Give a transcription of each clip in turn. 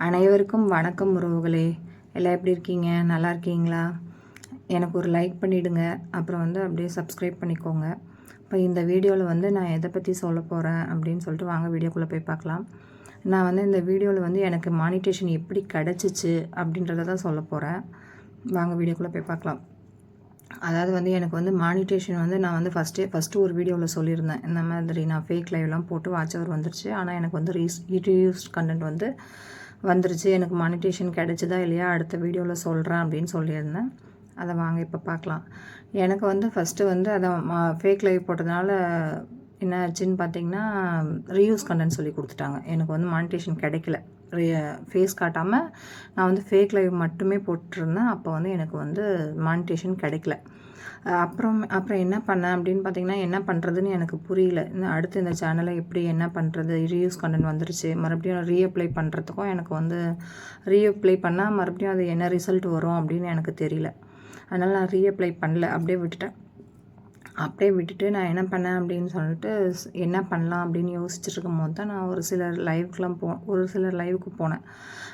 அனைவருக்கும் வணக்கம் உறவுகளே. எல்லாம் எப்படி இருக்கீங்க? நல்லா இருக்கீங்களா? எனக்கு ஒரு லைக் பண்ணிவிடுங்க அப்புறம் வந்து அப்படியே சப்ஸ்கிரைப் பண்ணிக்கோங்க. இப்போ இந்த வீடியோவில் வந்து நான் எதை பற்றி சொல்ல போகிறேன் அப்படின்னு சொல்லிட்டு வாங்க வீடியோக்குள்ளே போய் பார்க்கலாம். நான் வந்து இந்த வீடியோவில் வந்து எனக்கு மானிட்டேஷன் எப்படி கிடச்சிச்சு அப்படின்றத தான் சொல்ல போகிறேன் வாங்க வீடியோக்குள்ளே போய் பார்க்கலாம். அதாவது வந்து எனக்கு வந்து மானிட்டேஷன் வந்து நான் வந்து ஃபஸ்ட்டே ஃபஸ்ட்டு ஒரு வீடியோவில் சொல்லியிருந்தேன். இந்த மாதிரி நான் ஃபேக் லைவ்லாம் போட்டு வாட்ச் அவர் வந்துருச்சு. ஆனால் எனக்கு வந்து ரீஸ் யூஸ் கண்டென்ட் வந்து வந்துருச்சு எனக்கு மானிட்டேஷன் கிடச்சிதா இல்லையா அடுத்த வீடியோவில் சொல்கிறேன் அப்படின்னு சொல்லியிருந்தேன். அதை வாங்க இப்போ பார்க்கலாம். எனக்கு வந்து ஃபஸ்ட்டு வந்து அதை ஃபேக் லைவ் போட்டதுனால என்ன ஆச்சுன்னு பார்த்தீங்கன்னா ரீயூஸ் கண்டென்ட் சொல்லி கொடுத்துட்டாங்க. எனக்கு வந்து மானிட்டேஷன் கிடைக்கல. ஃபேஸ் காட்டாமல் நான் வந்து ஃபேக் லைவ் மட்டுமே போட்டிருந்தேன். அப்போ வந்து எனக்கு வந்து மானிட்டேஷன் கிடைக்கல. அப்புறம் அப்புறம் என்ன பண்ணேன் அப்படின்னு பார்த்தீங்கன்னா என்ன பண்ணுறதுன்னு எனக்கு புரியல. இன்னும் அடுத்து இந்த சேனலை எப்படி என்ன பண்ணுறது ரீயூஸ் கண்டென்ட் வந்துருச்சு. மறுபடியும் ரீஅப்ளை பண்ணுறதுக்கும் எனக்கு வந்து ரீஅப்ளை பண்ணால் மறுபடியும் அது என்ன ரிசல்ட் வரும் அப்படின்னு எனக்கு தெரியல. அதனால் நான் ரீஅப்ளை பண்ணல. அப்படியே விட்டுட்டேன். அப்படியே விட்டுட்டு நான் என்ன பண்ணேன் அப்படின்னு சொல்லிட்டு என்ன பண்ணலாம் அப்படின்னு யோசிச்சுட்டு இருக்கும் போது தான் நான் ஒரு சிலர் லைவுக்கெலாம் போ ஒரு சிலர் லைவுக்கு போனேன்.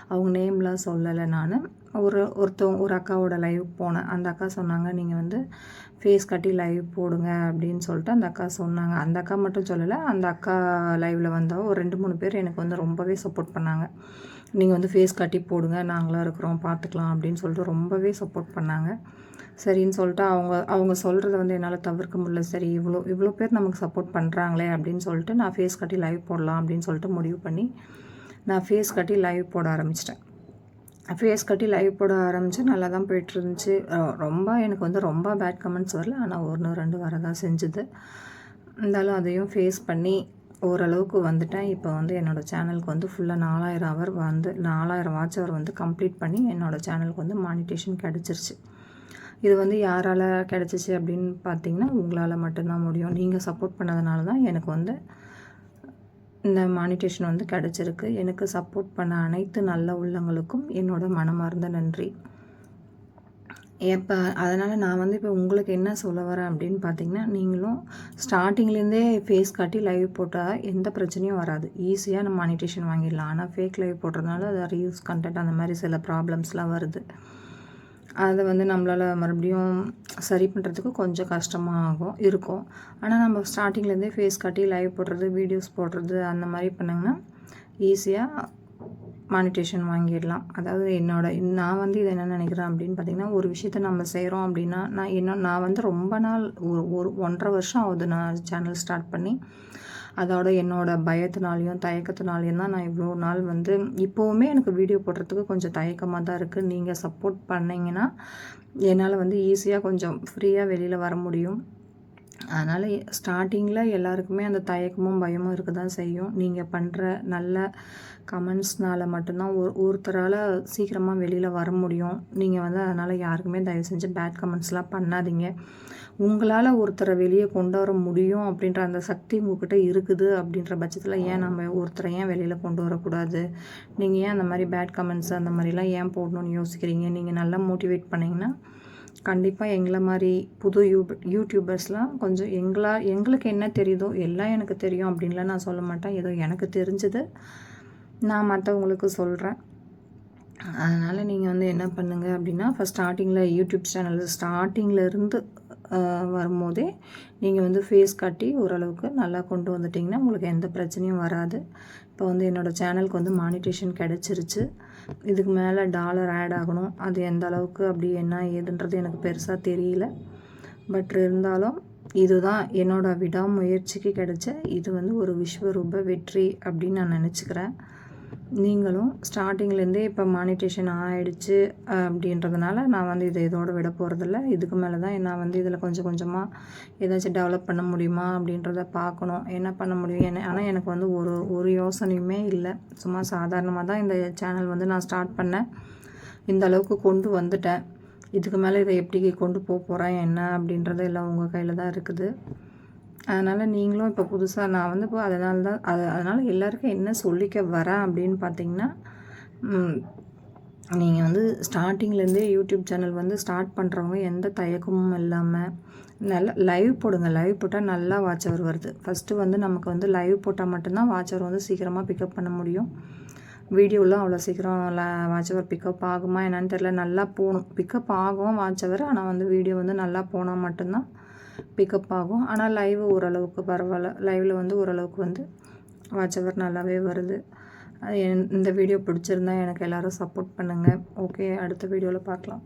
அவங்க நேம்லாம் சொல்லலை நான். ஒரு ஒருத்தவங்க ஒரு அக்காவோட லைவ் போனேன். அந்த அக்கா சொன்னாங்க நீங்கள் வந்து ஃபேஸ் கட்டி லைவ் போடுங்க அப்படின்னு சொல்லிட்டு அந்த அக்கா சொன்னாங்க. அந்த அக்கா மட்டும் சொல்லலை அந்த அக்கா லைவில் வந்தால் ஒரு ரெண்டு மூணு பேர் எனக்கு வந்து ரொம்பவே சப்போர்ட் பண்ணாங்க. நீங்கள் வந்து ஃபேஸ் கட்டி போடுங்க நாங்களாம் இருக்கிறோம் பார்த்துக்கலாம் அப்படின்னு சொல்லிட்டு ரொம்பவே சப்போர்ட் பண்ணாங்க. சரின்னு சொல்லிட்டு அவங்க அவங்க சொல்கிறத வந்து என்னால் தவிர்க்க முடியல. சரி இவ்வளோ இவ்வளோ பேர் நமக்கு சப்போர்ட் பண்ணுறாங்களே அப்படின்னு சொல்லிட்டு நான் ஃபேஸ் கட்டி லைவ் போடலாம் அப்படின்னு சொல்லிட்டு முடிவு பண்ணி நான் ஃபேஸ் கட்டி லைவ் போட ஆரம்பிச்சிட்டேன். ஃபேஸ் கட்டி லைவ் போட ஆரம்பித்து நல்லா தான் போயிட்டுருந்துச்சு ரொம்ப எனக்கு வந்து ரொம்ப பேட் கமெண்ட்ஸ் வரல. ஆனால் ஒன்று ரெண்டு வர தான் செஞ்சுது. இருந்தாலும் அதையும் ஃபேஸ் பண்ணி ஓரளவுக்கு வந்துட்டேன். இப்போ வந்து என்னோடய சேனலுக்கு வந்து ஃபுல்லாக நாலாயிரம் ஹவர் வந்து நாலாயிரம் வாட்ச் அவர் வந்து கம்ப்ளீட் பண்ணி என்னோடய சேனலுக்கு வந்து மானிட்டேஷன் கிடச்சிருச்சு. இது வந்து யாரால் கிடச்சிச்சு அப்படின்னு பார்த்தீங்கன்னா உங்களால் மட்டும்தான் முடியும். நீங்கள் சப்போர்ட் பண்ணதுனால தான் எனக்கு வந்து இந்த மானிட்டேஷன் வந்து கிடச்சிருக்கு. எனக்கு சப்போர்ட் பண்ண அனைத்து நல்ல உள்ளங்களுக்கும் என்னோட மனமார்ந்த நன்றி. இப்போ அதனால் நான் வந்து இப்போ உங்களுக்கு என்ன சொல்ல வரேன் அப்படின்னு பார்த்தீங்கன்னா நீங்களும் ஸ்டார்டிங்லேருந்தே ஃபேஸ் காட்டி லைவ் போட்டால் எந்த பிரச்சனையும் வராது. ஈஸியாக நம்ம மானிட்டேஷன் வாங்கிடலாம். ஆனால் ஃபேக் லைவ் போடுறதுனால அது ரீயூஸ் கண்டென்ட் அந்த மாதிரி சில ப்ராப்ளம்ஸ்லாம் வருது. அதை வந்து நம்மளால் மறுபடியும் சரி பண்ணுறதுக்கு கொஞ்சம் கஷ்டமாக ஆகும் இருக்கும். ஆனால் நம்ம ஸ்டார்டிங்லேருந்தே ஃபேஸ் காட்டி லைவ் போடுறது வீடியோஸ் போடுறது அந்த மாதிரி பண்ணிங்கன்னா ஈஸியாக மானிட்டேஷன் வாங்கிடலாம். அதாவது என்னோட நான் வந்து இதை என்ன நினைக்கிறேன் அப்படின்னு பார்த்தீங்கன்னா ஒரு விஷயத்த நம்ம செய்கிறோம் அப்படின்னா நான் என்ன நான் வந்து ரொம்ப நாள் ஒரு ஒரு ஒன்றரை வருஷம் ஆகுது நான் சேனல் ஸ்டார்ட் பண்ணி. அதோட என்னோட பயத்தினாலையும் தயக்கத்தினாலையும் தான் நான் இவ்வளோ நாள் வந்து இப்போவுமே எனக்கு வீடியோ போடுறதுக்கு கொஞ்சம் தயக்கமாக தான் இருக்குது நீங்கள் சப்போர்ட் பண்ணிங்கன்னா என்னால் வந்து ஈஸியாக கொஞ்சம் ஃப்ரீயாக வெளியில் வர முடியும். அதனால் ஸ்டார்டிங்கில் எல்லாருக்குமே அந்த தயக்கமும் பயமும் இருக்க தான் செய்யும். நீங்கள் பண்ணுற நல்ல கமெண்ட்ஸ்னால் மட்டும்தான் ஒரு ஒருத்தரால் சீக்கிரமாக வெளியில் வர முடியும். நீங்கள் வந்து அதனால் யாருக்குமே தயவு செஞ்சு பேட் கமெண்ட்ஸ்லாம் பண்ணாதீங்க. உங்களால் ஒருத்தரை வெளியே கொண்டு வர முடியும் அப்படின்ற அந்த சக்தி உங்ககிட்ட இருக்குது அப்படின்ற பட்சத்தில் ஏன் நம்ம ஒருத்தரை ஏன் வெளியில் கொண்டு வரக்கூடாது? நீங்கள் ஏன் அந்த மாதிரி பேட் கமெண்ட்ஸ் அந்த மாதிரிலாம் ஏன் போடணும்னு யோசிக்கிறீங்க? நீங்கள் நல்லா மோட்டிவேட் பண்ணிங்கன்னா கண்டிப்பாக எங்களை மாதிரி புது யூ யூடியூபர்ஸ்லாம் கொஞ்சம் எங்களா எங்களுக்கு என்ன தெரியுதோ எல்லாம் எனக்கு தெரியும் அப்படின்லாம் நான் சொல்ல மாட்டேன். ஏதோ எனக்கு தெரிஞ்சது நான் மற்றவங்களுக்கு சொல்கிறேன் அதனால் நீங்கள் வந்து என்ன பண்ணுங்கள் அப்படின்னா ஃபஸ்ட் ஸ்டார்டிங்கில் யூடியூப் சேனல் ஸ்டார்டிங்கில் இருந்து வரும்போதே நீங்கள் வந்து ஃபேஸ் காட்டி ஓரளவுக்கு நல்லா கொண்டு வந்துட்டிங்கன்னா உங்களுக்கு எந்த பிரச்சனையும் வராது. இப்போ வந்து என்னோடய சேனலுக்கு வந்து மானிட்டேஷன் கிடச்சிருச்சு. இதுக்கு மேலே டாலர் ஆட் ஆகணும். அது எந்த அளவுக்கு அப்படி என்ன ஏதுன்றது எனக்கு பெருசாக தெரியல. பட் இருந்தாலும் இதுதான் என்னோடய விடாமுயற்சிக்கு கிடைச்ச இது வந்து ஒரு விஸ்வரூப வெற்றி அப்படின்னு நான் நினச்சிக்கிறேன். நீங்களும் ஸ்டார்டிங்லேருந்தே இப்போ மானிட்டேஷன் ஆகிடுச்சு அப்படின்றதுனால நான் வந்து இதை இதோடு விட போகிறதில்ல இதுக்கு மேலே தான் நான் வந்து இதில் கொஞ்சம் கொஞ்சமாக ஏதாச்சும் டெவலப் பண்ண முடியுமா அப்படின்றத பார்க்கணும். என்ன பண்ண முடியும்? என்ன ஆனால் எனக்கு வந்து ஒரு ஒரு யோசனையுமே இல்லை. சும்மா சாதாரணமாக தான் இந்த சேனல் வந்து நான் ஸ்டார்ட் பண்ணேன். இந்த அளவுக்கு கொண்டு வந்துட்டேன். இதுக்கு மேலே இதை எப்படி கொண்டு போக போகிறேன் என்ன அப்படின்றது எல்லாம் உங்கள் கையில் தான் இருக்குது. அதனால் நீங்களும் இப்போ புதுசாக நான் வந்து இப்போ அதனால தான் அது அதனால் எல்லாருக்கும் என்ன சொல்லிக்க வரேன் அப்படின்னு பார்த்தீங்கன்னா நீங்கள் வந்து ஸ்டார்டிங்லேருந்தே யூடியூப் சேனல் வந்து ஸ்டார்ட் பண்ணுறவங்க எந்த தயக்கமும் இல்லாமல் நல்லா லைவ் போடுங்க. லைவ் போட்டால் நல்லா வாட்ச் அவர் வருது. ஃபஸ்ட்டு வந்து நமக்கு வந்து லைவ் போட்டால் மட்டும்தான் வாட்ச் அவர் வந்து சீக்கிரமாக பிக்கப் பண்ண முடியும். வீடியோலாம் அவ்வளோ சீக்கிரம் வாட்ச் அவர் பிக்கப் ஆகுமா? என்னன்னு தெரில நல்லா போகணும். பிக்கப் ஆகும் வாட்ச் அவர் ஆனால் வந்து வீடியோ வந்து நல்லா போனால் மட்டும்தான் பிக்கப் ஆகும். ஆனால் லைவ் ஓரளவுக்கு பரவாயில்ல. லைவில் வந்து ஓரளவுக்கு வந்து வாட்ச் அவர் நல்லாவே வருது. என் இந்த வீடியோ பிடிச்சிருந்தா எனக்கு எல்லோரும் சப்போர்ட் பண்ணுங்கள் ஓகே அடுத்த வீடியோவில் பார்க்கலாம்.